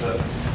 Шановні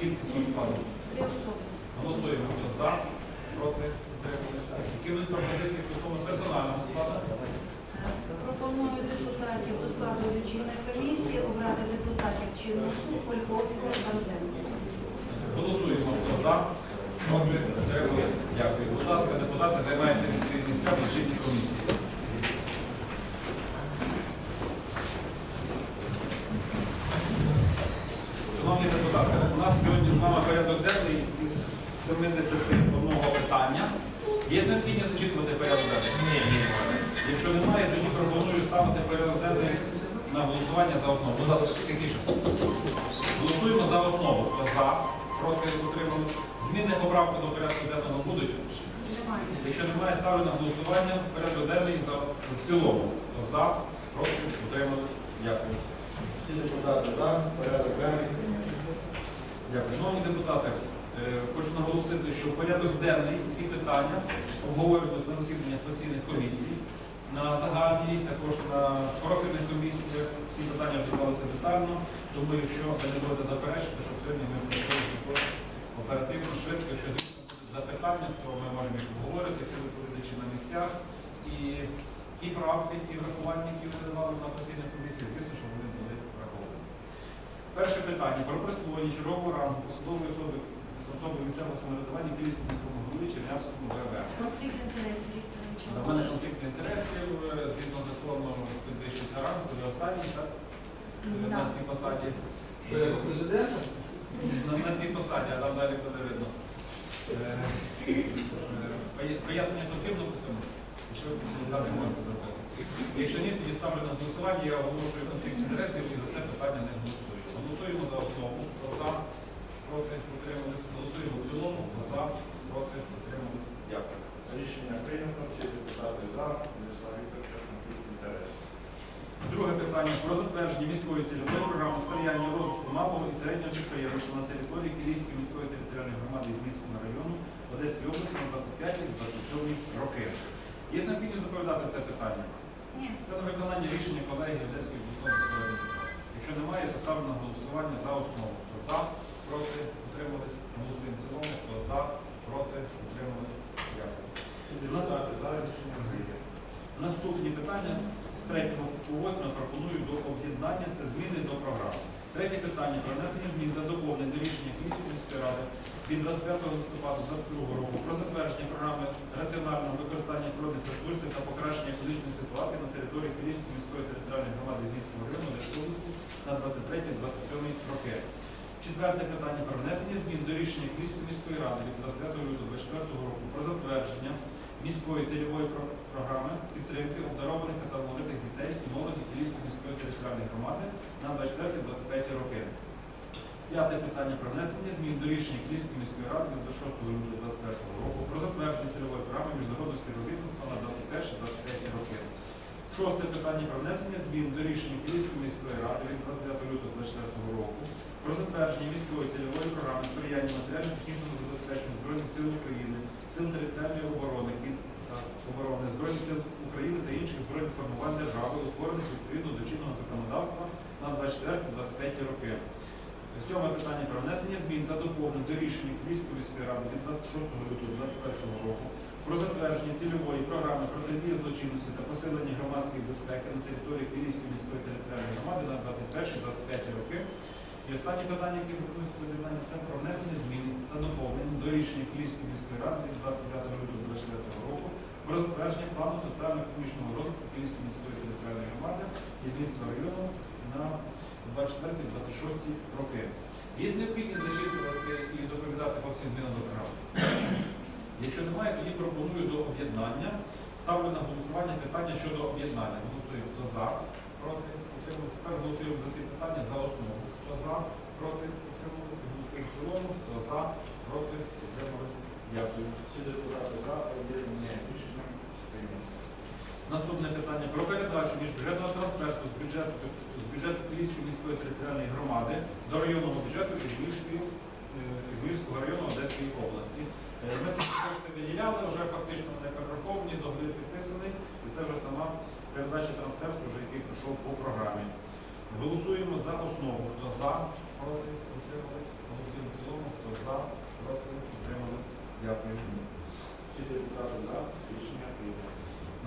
складу? Три особи. Голосуємо. Хто за, проти, утрималися. Які будуть пропозиції стосовно персонального складу? Пропоную депутатів до складу лічильної комісії обрати депутатів Черношу, Польковського, Банденко. Голосуємо. Хто за, проти, утрималися. Дякую. Будь ласка, депутати, займайте свої місця в лічильній комісії. Ставити порядок денний на голосування за основу. Будь ласка, тихіше. Голосуємо за основу. Хто за, проти, утримались. Зміни поправки до порядку денного будуть? Немає. Якщо немає, ставлю на голосування порядок денний за в цілому. Хто за, проти, утримались. Дякую. Всі депутати за, порядок денний прийнятий. Дякую. Шановні депутати, е, хочу наголосити, що порядок денний і ці питання обговорювалися на засіданнях постійних комісій, на загальній, також на профільних комісіях. Всі питання розглядалися детально, тому якщо ви не будете заперечити, щоб сьогодні ми пройшли також оперативно, швидко, якщо звісно запитання, то ми можемо їх обговорити, всі доповідачі на місцях. І ті правки, ті врахування, які ви давали на постійних комісіях, звісно, що вони були враховані. Перше питання про присвоєння чергового рангу посадової особи особи місцевого самоврядування Київському міському голові Чернявському ВВ. Конфлікт інтересів. У мене конфлікт інтересів е, згідно закону підвищується ранг, то я останній так, е, на цій посаді. Президента? На, цій посаді, а там далі буде видно. Е, поя- Пояснення потрібно по цьому? Якщо ви дати можете зробити. Якщо ні, тоді ставлю на голосування, я оголошую конфлікт інтересів і за це питання не голосую. Голосуємо за основу. Хто за, проти, утримались. Голосуємо в цілому. За, проти, утримались. Дякую. Рішення прийнято, всі депутати за, Владислав Вікторович, конфлікт інтересів. Друге питання про затвердження міської цільової програми сприяння розвитку малого і середнього підприємства на території Київської міської територіальної громади Зміського району Одеської області на 25-27 роки. Є необхідність доповідати це питання? Ні. Це на виконання рішення колегії Одеської обласної адміністрації. Якщо немає, то ставлю на голосування за основу. За, проти, утримались, голосуємо в цілому. Хто за, проти, утримались. Дякую. Всі депутати за, рішення прийнято. Наступні питання з 3 по 8 пропоную до об'єднання. Це зміни до програми. Третє питання про внесення змін та доповнень до рішення Київської міської ради від 25 листопада 2022 року про затвердження програми раціонального використання природних ресурсів та покращення екологічної ситуації на території Київської міської територіальної громади Львівського району області на 23-27 роки. Четверте питання про внесення змін до рішення Київської міської ради від 25 лютого 2024 року про затвердження міської цільової програми підтримки обдарованих та П'яте питання про внесення змін до рішення Київської міської ради від 26 лютого 2021 року про затвердження цільової програми міжнародного співробітництва на 21-23 роки. Шосте питання про внесення змін до рішення Київської міської ради від 29 лютого 2024 року про затвердження міської цільової програми сприяння матеріально-технічному забезпеченню Збройних сил України, сил територіальної оборони та оборони Збройних сил України та інших збройних формувань держави, утворених відповідно до чинного законодавства на 24-25 роки. Сьоме питання про внесення змін та доповнень до рішення Київської міської ради від 26 лютого 2021 року про затвердження цільової програми протидії злочинності та посилення громадської безпеки на території Київської міської територіальної громади на 21-25 роки. І останнє питання, яке пропонується до це про внесення змін та доповнень до рішення Київської міської ради від 29 лютого 2024 року про затвердження плану соціально-економічного розвитку Київської міської територіальної громади і Змінського району на 24-26 роки. Є необхідність зачитувати і доповідати по всім змінам до програми? Якщо немає, тоді пропоную до об'єднання. Ставлю на голосування питання щодо об'єднання. Голосуємо хто за, проти, утрималися. Тепер голосуємо за ці питання за основу. Хто за, проти, утрималися. Голосуємо в цілому. Хто за, проти, утрималися. Дякую. Всі депутати за, об'єднання. Наступне питання про передачу міжбюджетного трансферту з бюджету з бюджету Київської міської територіальної громади до районного бюджету Ізмірської е, Ізмірського району Одеської області. Е, Ми ці кошти виділяли, вже фактично вони перераховані, договір підписаний, і це вже сама передача трансферту, вже який пройшов по програмі. Голосуємо за основу. Хто за, проти, утримались. Голосуємо в цілому. Хто за, проти, утримались. Дякую. Всі депутати за, рішення прийнято.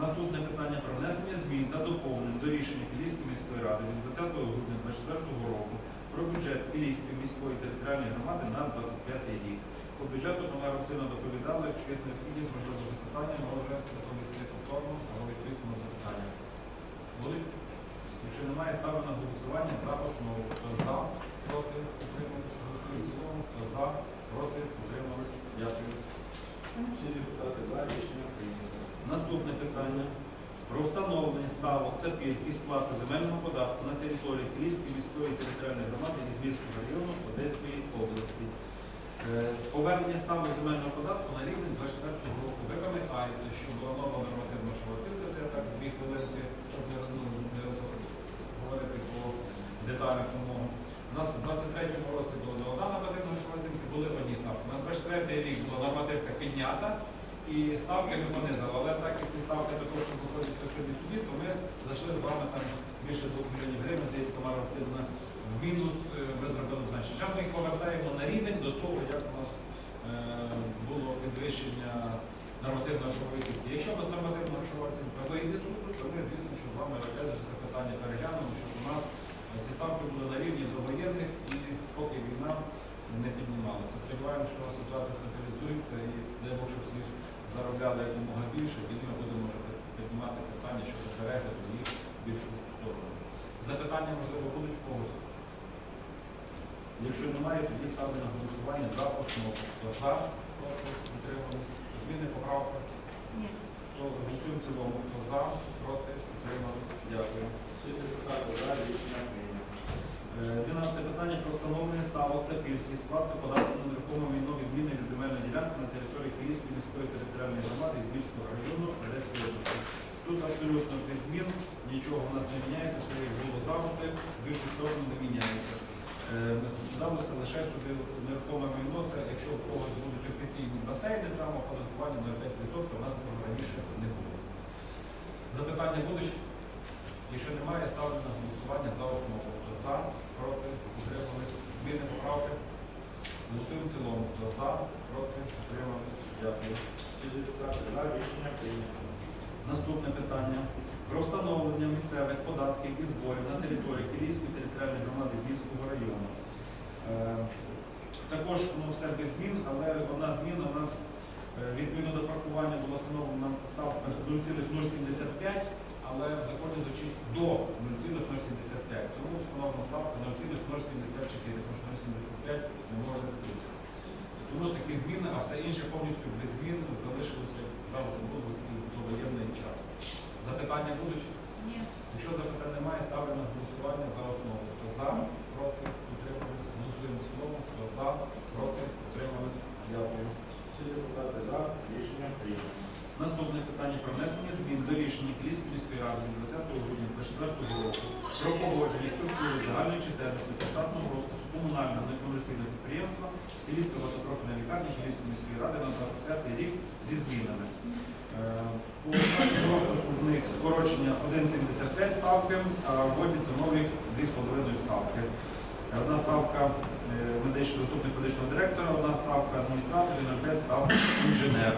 Наступне питання про внесення змін та доповнень до рішення Київської міської ради від 20 грудня 2024 року про бюджет Київської міської територіальної громади на 25 рік. По бюджету Тамара Васильівна доповідала, якщо є необхідність, можливо, запитання, може доповісти повторно або відповісти на запитання. Будуть? Якщо немає, ставлю на голосування за основу. Хто за, проти, утрималися, голосуємо в цілому. Хто за, проти, утрималися. Дякую. Всі депутати за, рішення прийнято. Наступне питання про встановлення ставок та пільг і сплати земельного податку на території Київської міської територіальної громади Ізмірського району Одеської області. Е, Повернення ставок земельного податку на рівень 24 року. Ви пам'ятаєте, що була нова нормативна грошова оцінка, це так дві хвилинки, щоб не ну, говорити по деталях самого. У нас в 23-му році була не одна нормативна грошова оцінка, були одні ставки. На 24 рік була нормативка піднята, і ставки ми понизили. Але так як ці ставки також знаходяться сьогодні в суді, то ми зайшли з вами там більше 2 мільйонів гривень, десь Тамара Васильівна в мінус е, ми зробили значення. Зараз ми їх повертаємо на рівень до того, як у нас е, було підвищення нормативної грошової оцінки. Якщо без нормативної грошової оцінки вийде суд, то ми, звісно, що з вами це питання переглянемо, щоб у нас е, ці ставки були на рівні довоєнних і поки війна не піднімалася. Сподіваємося, що ситуація стабілізується і дай Бог, щоб всі заробляли якомога більше, тоді ми будемо вже піднімати питання щодо перегляду їх більшу сторону. Запитання, можливо, будуть в когось. Якщо немає, тоді ставлю на голосування за основу. Хто за, проти, утримались. Зміни поправки? Ні. Хто голосує в цілому, хто за, проти, утримались. Дякую. Всі депутати за, рішення прийнято. Е, 12 питання про встановлення ставок та пільг і сплати податку на нерухоме майно відміни від земельної ділянки на території Київської міської територіальної громади і Збільського району Одеської області. Тут абсолютно без змін, нічого в нас не міняється, все як було завжди, більшу сторону не міняється. Е, Додалося лише сюди нерухоме майно, це якщо у когось будуть офіційні басейни, там оподаткування на 5%, у нас раніше не було. Запитання будуть? Якщо немає, ставлю на голосування за основу. За, проти, утримались. Зміни поправки. Голосуємо в цілому. Хто за, проти, утримались. Дякую. За, рішення прийнято. Наступне питання. Про встановлення місцевих податків і зборів на території Київської територіальної громади Зміївського району. Е, також ну, все без змін, але одна зміна у нас е, відповідно до паркування була встановлена ставка 0,075, але в законі звучить до 0,075. Тому встановлена ставка 0,074, тому що 0,75 не може бути. Тому такі зміни, а все інше повністю без змін залишилося завжди було і в довоєнний час. Запитання будуть? Ні. Якщо запитань немає, ставлю на голосування за основу. Хто за, проти, утримались. Голосуємо в цілому. Хто за, проти, утримались. Дякую. Всі депутати за. Рішення прийнято. Наступне питання про внесення змін до рішення Київської міської ради 20 грудня 2024 року про погодження структури загальної чисельності та штатного розпису комунального некомерційного підприємства Київська багатопрофільна лікарня Київської міської ради на 25 рік зі змінами. Е, По розпису в них скорочення 1,75 ставки, а вводяться нові 2,5 ставки. Одна ставка е, медичного заступник медичного директора, одна ставка адміністратор, і на 5 ставка інженер.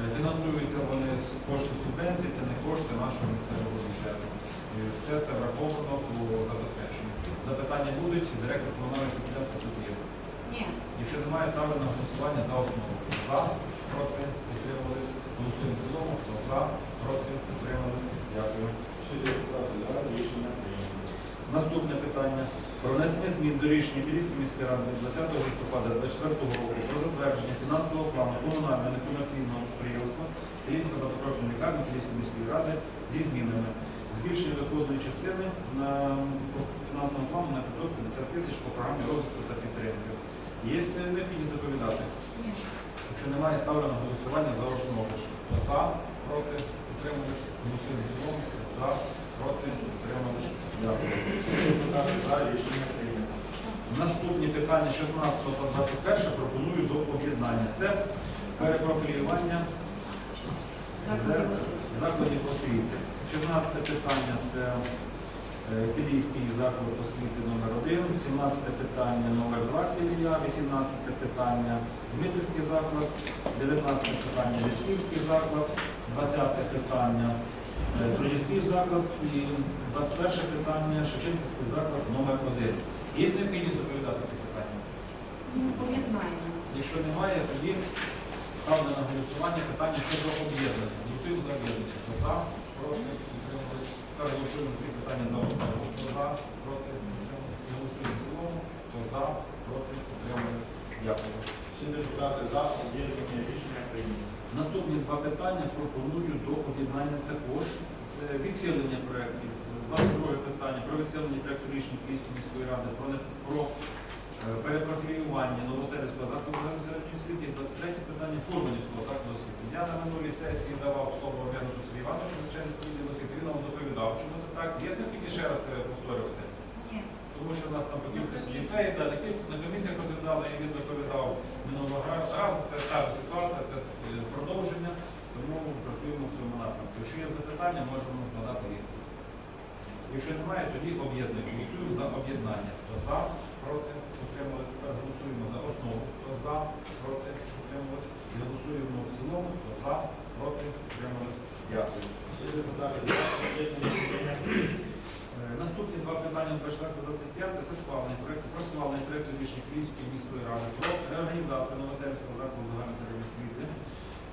Е, Фінансуються вони з коштів субвенцій, це не кошти нашого місцевого бюджету. І Все це враховано по забезпеченню. Запитання будуть, директор комунального підприємства тут є. Ні. Якщо немає, ставлю на голосування за основу. За, проти, утримались. Голосуємо в цілому. Хто за, проти, утримались. Дякую. Рішення прийнято. Наступне питання про внесення змін до рішення Київської міської ради 20 листопада 2024 року про затвердження фінансового плану комунального некомерційного підприємства Київська багатопрофільна лікарня Київської міської ради зі змінами. Збільшення доходної частини на фінансовому плану на 550 тисяч по програмі розвитку та підтримки. Є необхідність доповідати? Ні. Якщо немає, ставлю на голосування за основу. За, проти, утримались, голосуємо в цілому. За, проти, утримались. Всі депутати за. Рішення прийнято. Наступні питання 16 та 21 пропоную до об'єднання. Це перепрофілювання Закладів освіти. 16 питання це е, Кілійський заклад освіти номер 1 17 питання номер 2 Кілія, 18 питання Дмитрівський заклад, 19 питання Лісківський заклад, 20 питання е, заклад і 21 питання Шевченківський заклад номер 1 Є необхідність доповідати ці питання? Ну, Якщо немає, тоді ставлю на голосування питання щодо об'єднання. Голосуємо за об'єднання. Хто за, проти. Тепер голосуємо за ці питання за основу. Хто за, проти, утримались. І голосуємо в цілому. Хто за, проти, утримались. Дякую. Всі депутати за. Об'єднання рішення прийнято. Наступні два питання пропоную до об'єднання також. Це відхилення проєктів. 22 питання про відхилення проєкту рішення Київської міської ради про, не- про е, перепрофілювання Новоселівського закладу середньої освіти. 23 питання Фурманівського закладу освіти. Я на минулій сесії давав слово Янусу Сергію Івановичу, начальнику відділу освіти. Він нам доповідав, чому це так. Є необхідність ще раз це повторювати. Тому що у нас там по кількості дітей, далі на комісіях розглядали, і він доповідав минулого ра- разу. Це та ж ситуація, це е, продовження, тому працюємо в цьому напрямку. Якщо є запитання, можемо надати відповідь. Якщо немає, тоді об'єднуємо. Голосуємо за об'єднання. Хто за, проти, утримались. Тепер голосуємо за основу. Хто за, проти, утримались. І голосуємо в цілому. Хто за, проти, утримались. Дякую. Е, Наступні два питання 24-25 це схвалення проєкту про схвалення проєкту рішення Київської міської ради про реорганізацію Новоселівського закладу загальної середньої освіти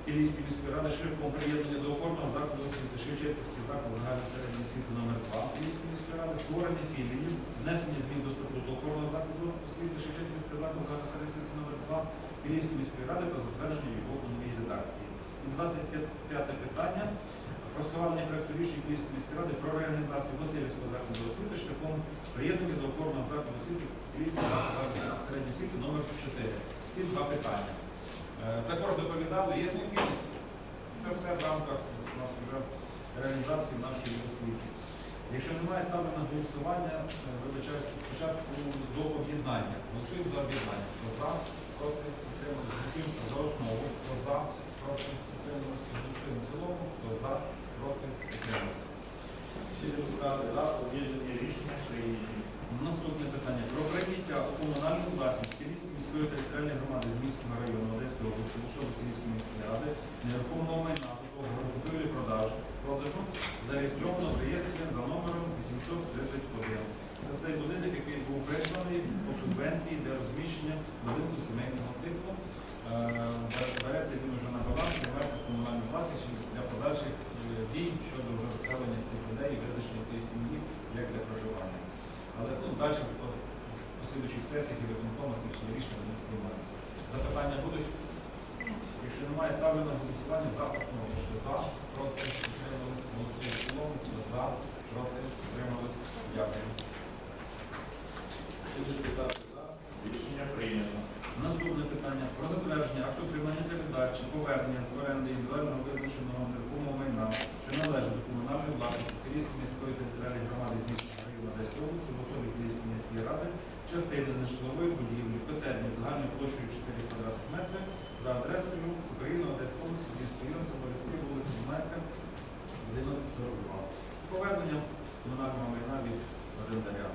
Київської міської ради шляхом приєднання до опорного закладу освіти Шевченківський заклад загальної середньої освіти номер 2 Київської міської ради, створення філії, внесення змін до статуту опорного закладу освіти Шевченківський заклад загальної середньої освіти номер 2 Київської міської ради та затвердження його новій редакції. І 25 питання про схвалення проекту рішення Київської міської ради про реорганізацію Васильівського закладу освіти шляхом приєднання до опорного закладу освіти Київського закладу середньої освіти номер 4. Ці два питання. Е, Також доповідали, є необхідність. Це все в рамках у нас вже реалізації нашої освіти. Якщо немає, ставлю голосування, е, вибачаюсь, спочатку до об'єднання. Голосуємо за об'єднання. Хто за, проти, утримались. Голосуємо за основу. Хто за, проти, утримались. Голосуємо в цілому. Хто за, проти, підтримується. Всі депутати за. Об'єднання рішення прийняті. Наступне питання про прийняття у комунальну власність Київської міської територіальної громади з Міського району Одеської області особи Київської міської ради нерухомого майна за того купівлі продажу продажу зареєстровано в реєстрі за номером 831. Це той будинок, який був придбаний по субвенції для розміщення будинку сімейного типу. Е, Береться він вже на баланс, приймається комунальну власність для подальших е, дій щодо вже заселення цих людей і визначення цієї сім'ї як для проживання. Але ну, далі по послідуючих сесіях і виконкому ці всі рішення будуть прийматися. Запитання будуть? Якщо немає, ставлю на голосування за основу. Хто За, проти, утримались, голосуємо в цілому. Хто За, проти, утримались. Дякую. Всі власності Київської міської територіальної громади з міста району Одеської області в особі Міської частини нежитлової будівлі котельні загальною площею 4 квадратних метри за адресою Україна, Одеська область, місто район, Соболівський, вулиця Дунайська, будинок 42. Повернення комунального майна від орендаря.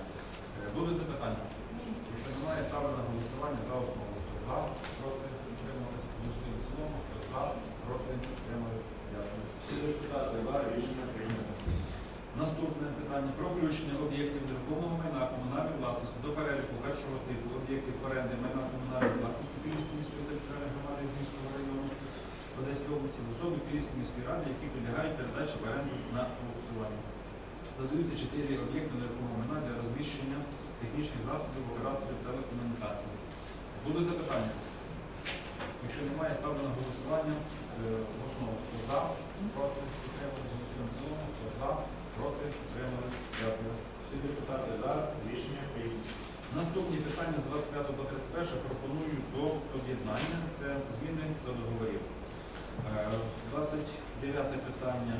Е, Будуть запитання? Ні. Якщо немає, ставлю на голосування за основу. За, проти, утримались, голосуємо в цілому. За, проти, утримались. Дякую. Всі депутати за рішення прийнято. Наступне питання про включення об'єктів нерухомого майна комунальної власності до переліку першого типу об'єктів оренди майна комунальної власності Київської міської територіальної громади Київського району Одеської області в особі Київської міської ради, які підлягають передачі в оренду на аукціоні. Додаються чотири об'єкти нерухомого майна для розміщення технічних засобів операторів телекомунікацій. Будуть запитання? Якщо немає, ставлю на голосування е, в основу. Хто за, проти, підтримали, голосуємо в цілому. Хто за, проти, підтримались. Дякую. Всі депутати за рішення прийнято. Наступні питання з 25 по 31 пропоную до об'єднання. Це зміни до договорів. Е, 29 питання.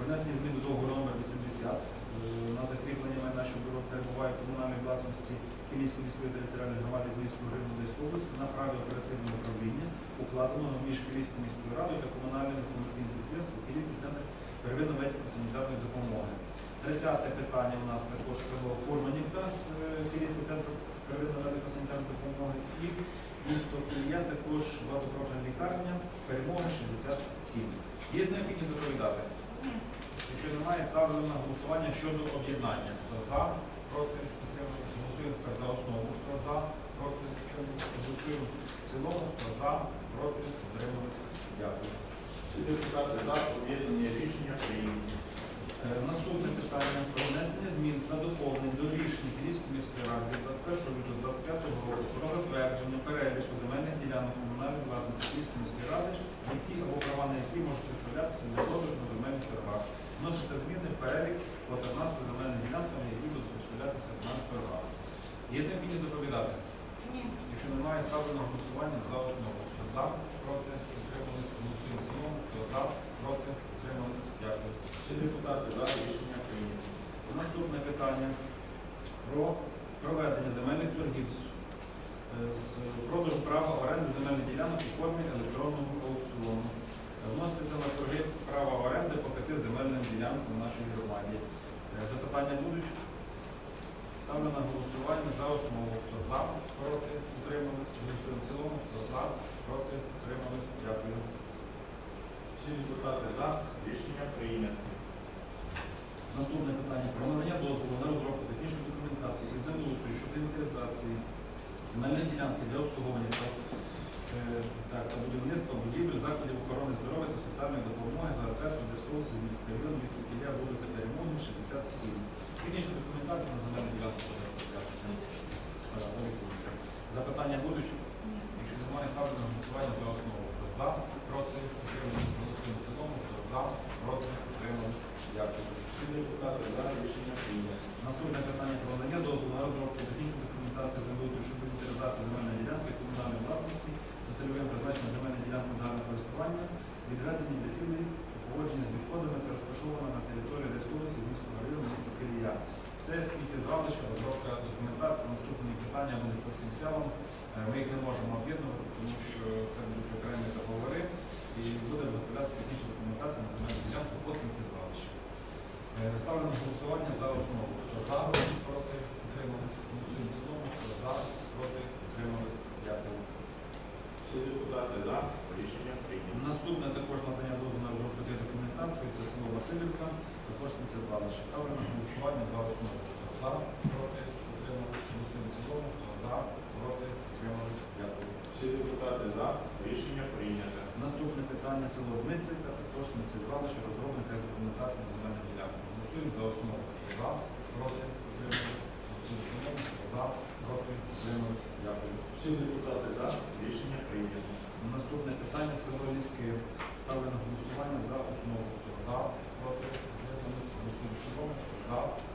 Внесення змін до договору номер 80 е, на закріплення майна, що бюро перебуває в комунальній власності Київської міської територіальної громади з міського району Одеської області на праві оперативного управління, укладеного між Київською міською радою та комунальним інформаційним підприємством Київський центр первинної медико-санітарної допомоги. 30 питання у нас також село Фурманівка з е, Київського центру первинної медико-санітарної допомоги і місто Київ також багатопрофільна лікарня, перемога 67. Є необхідність доповідати? Якщо немає, ставлю на голосування щодо об'єднання. Хто за, проти, підтримуємо. Голосуємо за основу. Хто за, проти, підтримуємо. Голосуємо в цілому. Хто за, проти, підтримуємося. Дякую. Всі депутати за об'єднання рішення прийнято. Е, Наступне питання про внесення змін та доповнень до рішення Київської міської ради від 21 лютого 25 року про затвердження переліку земельних ділянок комунальної власності Київської міської ради, які або права на які можуть представлятися для продажу на земельних торгах. Вносяться зміни в перелік по 13 земельним ділянкам, які будуть представлятися на торгах. Є необхідність доповідати? Ні. Якщо немає, ставлю на голосування за основу. За, проти, утримались, голосуємо цілому. Хто за, проти, Дякую. Всі депутати за рішення прийнято. Наступне питання про проведення земельних торгів з, е, продажу права оренди земельних ділянок у формі електронного аукціону. Вноситься на торги права оренди по п'яти земельним ділянкам в нашій громаді. Е, Запитання будуть? Ставлю на голосування за основу. Хто за, проти, утримались. Голосуємо в цілому. Хто за, проти. Всі депутати за рішення прийнято. Наступне питання про надання дозволу на розробку технічної документації із землеустрою щодо інвентаризації земельної ділянки для обслуговування та, е, так, та будівництва будівель закладів охорони здоров'я та соціальної допомоги за адресою Десковський міський район, місто Кілля, вулиця Перемоги, 67. Технічна документація на земельну ділянку буде розроблятися. Запитання будуть? Якщо немає, ставлю на голосування за основу. За, проти, голосуємо в цілому. За, проти, утримались. Дякую. Депутати за рішення прийнято. Наступне питання про надання дозволу на розробку технічної документації землеустрою щодо інвентаризації земельної ділянки комунальної власності за цільовим призначенням земельної ділянки загального користування, відведені для цілей поводження з відходами та розташована на території Одеської області, міського району, міста Кирія. Це сміттєзвалища, розробка документації. Наступні питання будуть по всім селам. Е, Ми їх не можемо об'єднувати, тому що це будуть окремі договори і буде виготовлятися технічна документація на земельну ділянку по сміттєзвалищі. Е, Ставлю на голосування за основу. Хто за, проти, утримались. Голосуємо в цілому. Хто за, проти, утримались. Дякую. Всі депутати за рішення прийнято. Наступне також надання дозволу на розробку документації. Це село Васильівка, також сміттєзвалище. Ставлю на голосування за основу. За, проти, утримались. Голосуємо цілому. За, проти, утримались. Дякую. Всі депутати за рішення прийнято. Наступне питання село Дмитрівка, також сміттєзвалище, розроблення документації на земельну ділянку. Голосуємо за основу. За, проти, утримались. Голосуємо цілому. За, проти, утримались. Дякую. Всі депутати за рішення прийнято. Наступне питання село Ліски. Ставлю на голосування за основу. За, проти, за.